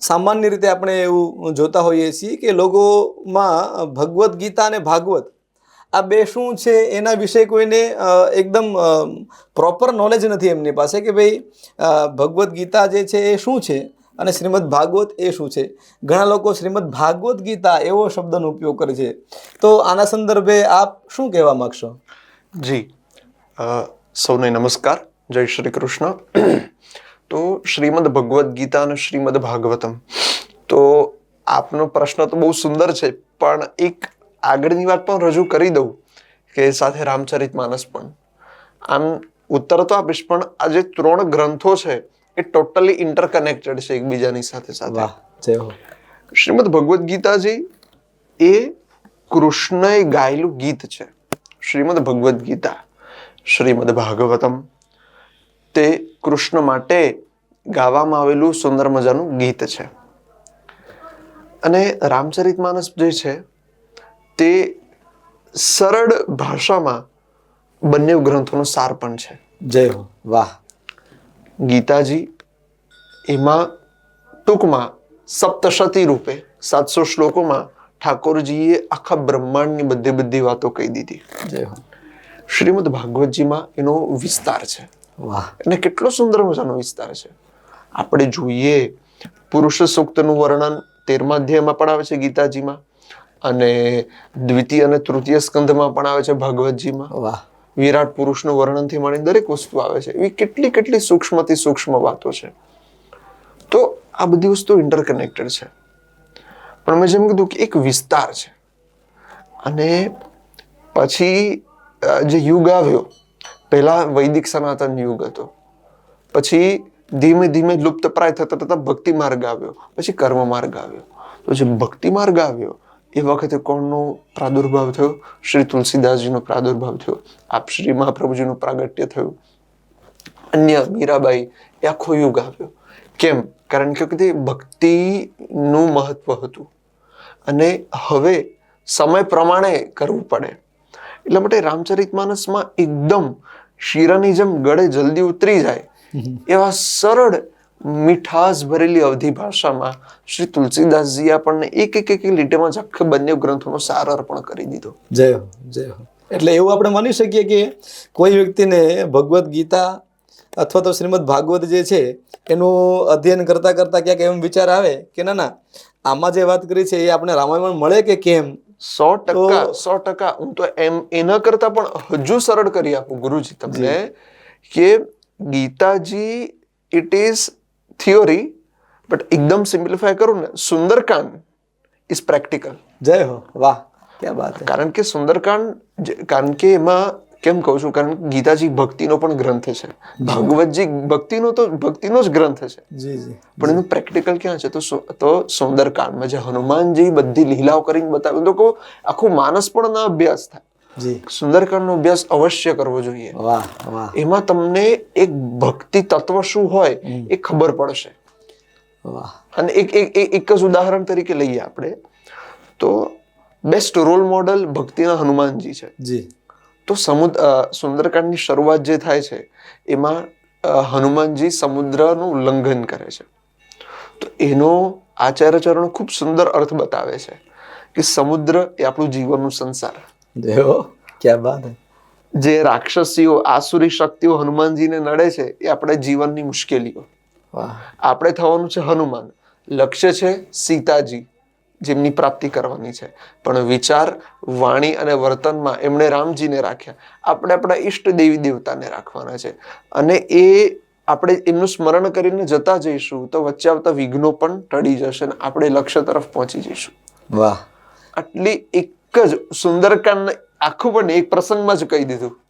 સામાન્ય રીતે આપણે એવું જોતા હોઈએ છીએ કે લોકોમાં ભગવદ્ ગીતા અને ભાગવત આ બે શું છે એના વિશે કોઈને એકદમ પ્રોપર નોલેજ નથી એમની પાસે કે ભાઈ ભગવદ્ ગીતા જે છે એ શું છે અને શ્રીમદ ભાગવત એ શું છે. ઘણા લોકો શ્રીમદ ભાગવત ગીતા એવો શબ્દનો ઉપયોગ કરે છે. તો આના સંદર્ભે આપ શું કહેવા માગશો? જી સૌને નમસ્કાર. જય શ્રી કૃષ્ણ. તો શ્રીમદ ભગવદ્ ગીતા અને શ્રીમદ ભાગવતમ. તો આપનો પ્રશ્ન તો બહુ સુંદર છે પણ એક આગળની વાત પણ રજૂ કરી દઉં કે સાથે રામચરિત માનસ પણ. આમ ઉત્તર તો આપીશ પણ આ જે ત્રણ ગ્રંથો છે એ ટોટલી ઇન્ટરકનેક્ટેડ છે એકબીજાની સાથે સાથે. શ્રીમદ ભગવદ્ ગીતાજી એ કૃષ્ણએ ગાયેલું ગીત છે. શ્રીમદ ભગવદ્ ગીતા શ્રીમદ ભાગવતમ તે કૃષ્ણ માટે ગાવામાં આવેલું સુંદર મજાનું ગીત છે. અને રામચરિત માનસ જે છે તે સરળ ભાષામાં બંને ગ્રંથોનો સાર પણ છે. જય હો વાહ. ગીતાજી એમાં ટૂંકમાં સપ્તશતી રૂપે સાતસો શ્લોકોમાં ઠાકોરજીએ આખા બ્રહ્માંડની બધી બધી વાતો કહી દીધી. જય હો. શ્રીમદ ભાગવતજીમાં એનો વિસ્તાર છે. અને કેટલો સુંદર મજાનો વિસ્તાર છે. આપણે જોઈએ પુરુષ સૂક્તનું વર્ણન તેરમા અધ્યાયમાં પણ આવે છે ગીતાજીમાં. અને દ્વિતીય અને તૃતીય સ્કંધમાં પણ આવે છે ભાગવતજીમાં વાહ. વિરાટ પુરુષનું વર્ણનથી માંડી દરેક વસ્તુ આવે છે. એવી કેટલી કેટલી સૂક્ષ્મથી સૂક્ષ્મ વાતો છે. તો આ બધી વસ્તુ ઇન્ટરકનેક્ટેડ છે. પણ મેં જેમ કીધું કે એક વિસ્તાર છે. અને પછી જે યુગ આવ્યો પહેલા વૈદિક સનાતન યુગ હતો. પછી ધીમે ધીમે લુપ્તપ્રાય થતા થતાં ભક્તિ માર્ગ આવ્યો. પછી કર્મ માર્ગ આવ્યો. તો જે ભક્તિ માર્ગ આવ્યો, એ વખતે કોણનો પ્રાદુર્ભાવ થયો? શ્રી તુલસીદાસજીનો પ્રાદુર્ભાવ થયો. આપ શ્રી મહાપ્રભુજીનું પ્રાગટ્ય થયું. અન્ય મીરાબાઈ, એ આખો યુગ આવ્યો. કેમ? કારણ કે તે ભક્તિનું મહત્વ હતું. અને હવે સમય પ્રમાણે કરવું પડે. એટલા માટે રામચરિતમાનસમાં એકદમ શીરાની જેમ ગળે જલ્દી ઉતરી જાય એવા સરળ મીઠાસ ભરેલી અવધી ભાષામાં શ્રી તુલસીદાસજી આપણને એક એક એક લીટીમાં જ આખા બંને ગ્રંથોનો સાર અર્પણ કરી દીધો. જય જય એટલે એવું આપણે માની શકીએ કે કોઈ વ્યક્તિને ભગવદ્ ગીતા અથવા તો શ્રીમદ ભાગવત જે છે એનું અધ્યયન કરતા કરતા ક્યાંક એમ વિચાર આવે કે ના ના આમાં જે વાત કરી છે એ આપણે રામાયણ મળે કે કેમ? સો ટકા સો ટકા હું તો એમ એના કરતા પણ હજુ સરળ કરી આપું ગુરુજી તમને કે Gitaji it is theory but એકદમ સિમ્પ્લિફાય કરું ને સુંદરકાંડ ઇઝ પ્રેક્ટિકલ જય હો વાહ ક્યાં બાત હે. કારણ કે સુંદરકાંડ જે- કારણ કે એમાં કેમ કહું છું? કારણ કે ગીતાજી ભક્તિનો પણ ગ્રંથ છે. ભાગવતજી ભક્તિનો તો ભક્તિનો જ ગ્રંથ છે. પણ એનું પ્રેક્ટિકલ ક્યાં છે? તો તો સુંદરકાંડમાં જે હનુમાનજી બધી લીલાઓ કરીને બતાવ્યું તો કહું આખું માનસ પણ ના અભ્યાસ થાય. સુંદરકાંડનો અભ્યાસ અવશ્ય કરવો જોઈએ. વાહ વાહ. એમાં તમને એક ભક્તિ તત્વ શું હોય એ ખબર પડશે. વાહ. અને એક એક એક- એક જ ઉદાહરણ તરીકે લઈએ આપણે. તો બેસ્ટ રોલ મોડલ ભક્તિના હનુમાનજી છે. જી. તો સમુદ્ર સુંદરકાંડની શરૂઆત જે થાય છે એમાં હનુમાનજી સમુદ્રનું ઉલ્લંઘન કરે છે. તો એનો આચાર્ય ચરણ ખૂબ સુંદર અર્થ બતાવે છે કે સમુદ્ર એ આપણું જીવનનું સંસાર. ક્યાં બાત જે રાક્ષસીઓ આસુરી શક્તિઓ હનુમાનજીને નડે છે એ આપણે જીવનની મુશ્કેલીઓ. આપણે થવાનું છે હનુમાન. લક્ષ્ય છે સીતાજી. જેમની પ્રાપ્તિ કરવાની છે. પણ વિચાર વાણી અને વર્તનમાં એમણે રામજીને રાખ્યા. આપણે આપણા ઈષ્ટ દેવી દેવતાને રાખવાના છે. અને એ આપણે એમનું સ્મરણ કરીને જતા જઈશું તો વચ્ચે આવતા વિઘ્નો પણ ટળી જશે અને આપણે લક્ષ્ય તરફ પહોંચી જઈશું. વાહ. આટલી એક જ સુંદરકાંડ આખું પણ એક પ્રસંગમાં જ કહી દીધું.